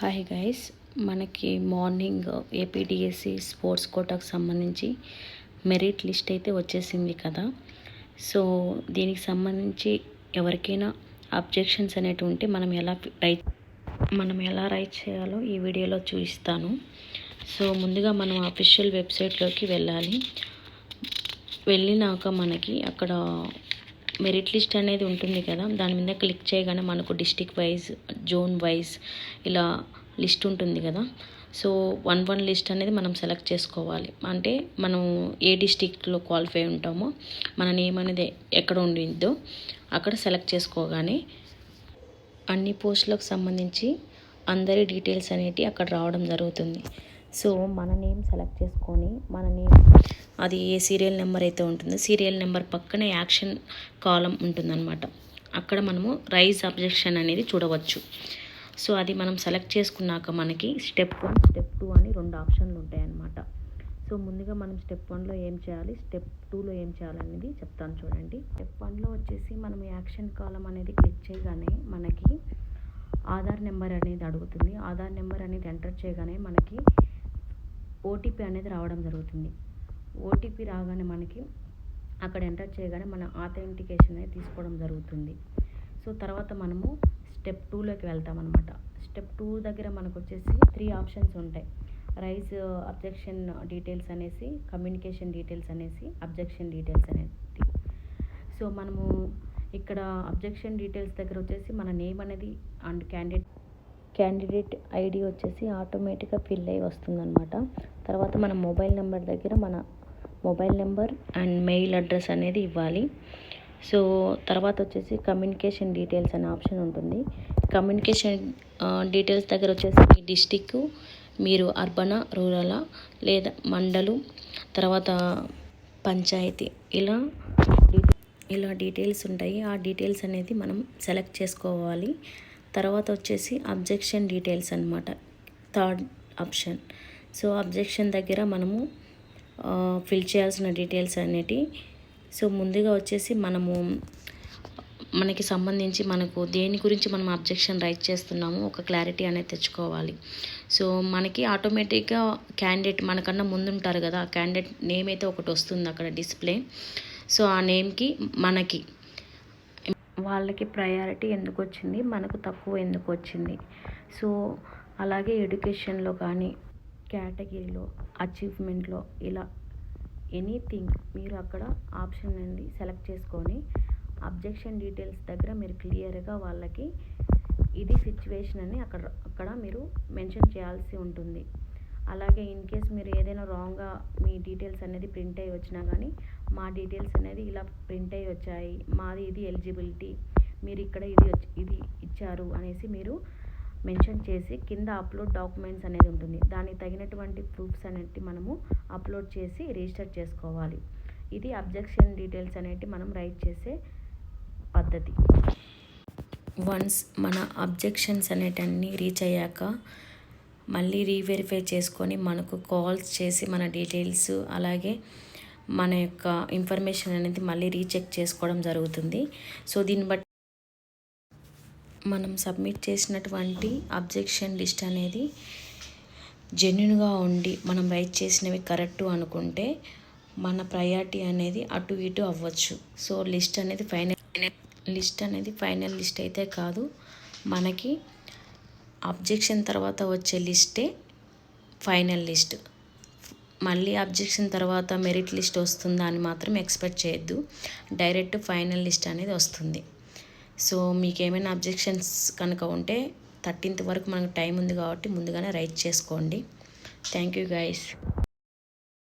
Hi guys మనకి morning APDSC sports కోటాకు సంబంధించి మెరిట్ లిస్ట్ అయితే వచ్చేసింది కదా. సో దీనికి సంబంధించి ఎవరికైనా అబ్జెక్షన్స్ అనేటివి ఉంటే మనం ఎలా రైట్ మనం ఎలా రైట్ చేయాలో ఈ వీడియోలో చూపిస్తాను. సో ముందుగా మనం అఫీషియల్ వెబ్సైట్లోకి వెళ్ళాలి. వెళ్ళినాక మనకి అక్కడ మెరిట్ లిస్ట్ అనేది ఉంటుంది కదా దాని మీద క్లిక్ చేయగానే మనకు డిస్టిక్ వైజ్ జోన్ వైజ్ ఇలా లిస్ట్ ఉంటుంది కదా. సో వన్ వన్ లిస్ట్ అనేది మనం సెలెక్ట్ చేసుకోవాలి. అంటే మనం ఏ డిస్టిక్లో క్వాలిఫై ఉంటామో మన నేమ్ అనేది ఎక్కడ ఉండిద్దో అక్కడ సెలెక్ట్ చేసుకోగానే అన్ని పోస్టులకు సంబంధించి అందరి డీటెయిల్స్ అనేటివి అక్కడ రావడం జరుగుతుంది. సో మన నేమ్ సెలెక్ట్ చేసుకొని మన నేమ్ అది ఏ సీరియల్ నెంబర్ అయితే ఉంటుందో సీరియల్ నెంబర్ పక్కన యాక్షన్ కాలం ఉంటుందన్నమాట. అక్కడ మనము రైజ్ అబ్జెక్షన్ అనేది చూడవచ్చు. సో అది మనం సెలెక్ట్ చేసుకున్నాక మనకి స్టెప్ వన్ స్టెప్ టూ అని రెండు ఆప్షన్లు ఉంటాయన్నమాట. సో ముందుగా మనం స్టెప్ వన్లో ఏం చేయాలి? స్టెప్ టూలో ఏం చేయాలనేది చెప్తాను చూడండి. స్టెప్ వన్లో వచ్చేసి మనం యాక్షన్ కాలం అనేది క్లిక్ చేయగానే మనకి ఆధార్ నెంబర్ అనేది అడుగుతుంది. ఆధార్ నెంబర్ అనేది ఎంటర్ చేయగానే మనకి ఓటీపీ అనేది రావడం జరుగుతుంది. ఓటీపీ రాగానే మనకి అక్కడ ఎంటర్ చేయగానే మన ఆథెంటికేషన్ అనేది తీసుకోవడం జరుగుతుంది. సో తర్వాత మనము స్టెప్ టూలోకి వెళ్తాం అనమాట స్టెప్ టూ దగ్గర మనకు వచ్చేసి త్రీ ఆప్షన్స్ ఉంటాయి. రైస్ అబ్జెక్షన్ డీటెయిల్స్ అనేసి కమ్యూనికేషన్ డీటెయిల్స్ అనేసి అబ్జెక్షన్ డీటెయిల్స్ అనేది. సో మనము ఇక్కడ అబ్జెక్షన్ డీటెయిల్స్ దగ్గర వచ్చేసి మన నేమ్ అనేది అండ్ క్యాండిడేట్ క్యాండిడేట్ ఐడి వచ్చేసి ఆటోమేటిక్గా ఫిల్ అయ్యి వస్తుందన్నమాట. తర్వాత మన మొబైల్ నెంబర్ దగ్గర మన mobile number and mail address అనేది ఇవ్వాలి. సో తర్వాత వచ్చేసి కమ్యూనికేషన్ డీటెయిల్స్ అనే ఆప్షన్ ఉంటుంది. కమ్యూనికేషన్ డీటెయిల్స్ దగ్గర వచ్చేసి మీ డిస్టిక్ మీరు అర్బనా రూరలా లేదా మండలు తర్వాత పంచాయతీ ఇలా ఇలా డీటెయిల్స్ ఉంటాయి. ఆ డీటెయిల్స్ అనేది మనం సెలెక్ట్ చేసుకోవాలి. తర్వాత వచ్చేసి అబ్జెక్షన్ డీటెయిల్స్ అనమాట థర్డ్ ఆప్షన్ సో అబ్జెక్షన్ దగ్గర మనము ఫిల్ చేయాల్సిన డీటెయిల్స్ అనేటి సో ముందుగా వచ్చేసి మనము మనకి సంబంధించి మనకు దేని గురించి మనం అబ్జెక్షన్ రైట్ చేస్తున్నామో ఒక క్లారిటీ అనేది తెచ్చుకోవాలి. సో మనకి ఆటోమేటిక్గా క్యాండిడేట్ మనకన్నా ముందుంటారు కదా ఆ క్యాండిడేట్ నేమ్ అయితే ఒకటి వస్తుంది అక్కడ డిస్ప్లే సో ఆ నేమ్కి మనకి వాళ్ళకి ప్రయారిటీ ఎందుకు వచ్చింది మనకు తక్కువ ఎందుకు వచ్చింది సో అలాగే ఎడ్యుకేషన్లో కానీ కేటగిరీలో అచీవ్మెంట్లో ఇలా ఎనీథింగ్ మీరు అక్కడ ఆప్షన్ నుండి సెలెక్ట్ చేసుకొని అబ్జెక్షన్ డీటెయిల్స్ దగ్గర మీరు క్లియర్గా వాళ్ళకి ఇది సిచ్యువేషన్ అని అక్కడ అక్కడ మీరు మెన్షన్ చేయాల్సి ఉంటుంది. అలాగే ఇన్ కేస్ మీరు ఏదైనా రాంగ్గా మీ డీటెయిల్స్ అనేది ప్రింట్ అయ్యి వచ్చినా కానీ మా డీటెయిల్స్ అనేది ఇలా ప్రింట్ అయ్యి వచ్చాయి. మాది ఇది ఎలిజిబిలిటీ మీరు ఇక్కడ ఇది ఇది ఇచ్చారు అనేసి మీరు మెన్షన్ చేసి కింద అప్లోడ్ డాక్యుమెంట్స్ అనేది ఉంటుంది. దానికి తగినటువంటి ప్రూఫ్స్ అనేవి మనము అప్లోడ్ చేసి రిజిస్టర్ చేసుకోవాలి. ఇది అబ్జెక్షన్ డీటెయిల్స్ అనేవి మనం రైట్ చేసే పద్ధతి. వన్స్ మన అబ్జెక్షన్స్ అనేటన్నీ రీచ్ అయ్యాక మళ్ళీ రీవెరిఫై చేసుకొని మనకు కాల్స్ చేసి మన డీటెయిల్స్ అలాగే మన యొక్క ఇన్ఫర్మేషన్ అనేది మళ్ళీ రీచెక్ చేసుకోవడం జరుగుతుంది. సో దీన్ని బట్టి మనం సబ్మిట్ చేసినటువంటి అబ్జెక్షన్ లిస్ట్ అనేది జెన్యున్గా ఉండి మనం రైట్ చేసినవి కరెక్ట్ అనుకుంటే మన ప్రయారిటీ అనేది అటు ఇటు అవ్వచ్చు. సో లిస్ట్ అనేది ఫైనల్ లిస్ట్ అనేది ఫైనల్ లిస్ట్ అయితే కాదు. మనకి అబ్జెక్షన్ తర్వాత వచ్చే లిస్టే ఫైనల్ లిస్ట్. మళ్ళీ అబ్జెక్షన్ తర్వాత మెరిట్ లిస్ట్ వస్తుందా అని మాత్రం ఎక్స్పెక్ట్ చేయొద్దు. డైరెక్ట్ ఫైనల్ లిస్ట్ అనేది వస్తుంది. సో మీకు ఏమైనా అబ్జెక్షన్స్ కనుక ఉంటే థర్టీన్త్ వరకు మనకు టైం ఉంది కాబట్టి ముందుగానే రైట్ చేసుకోండి. Thank you guys.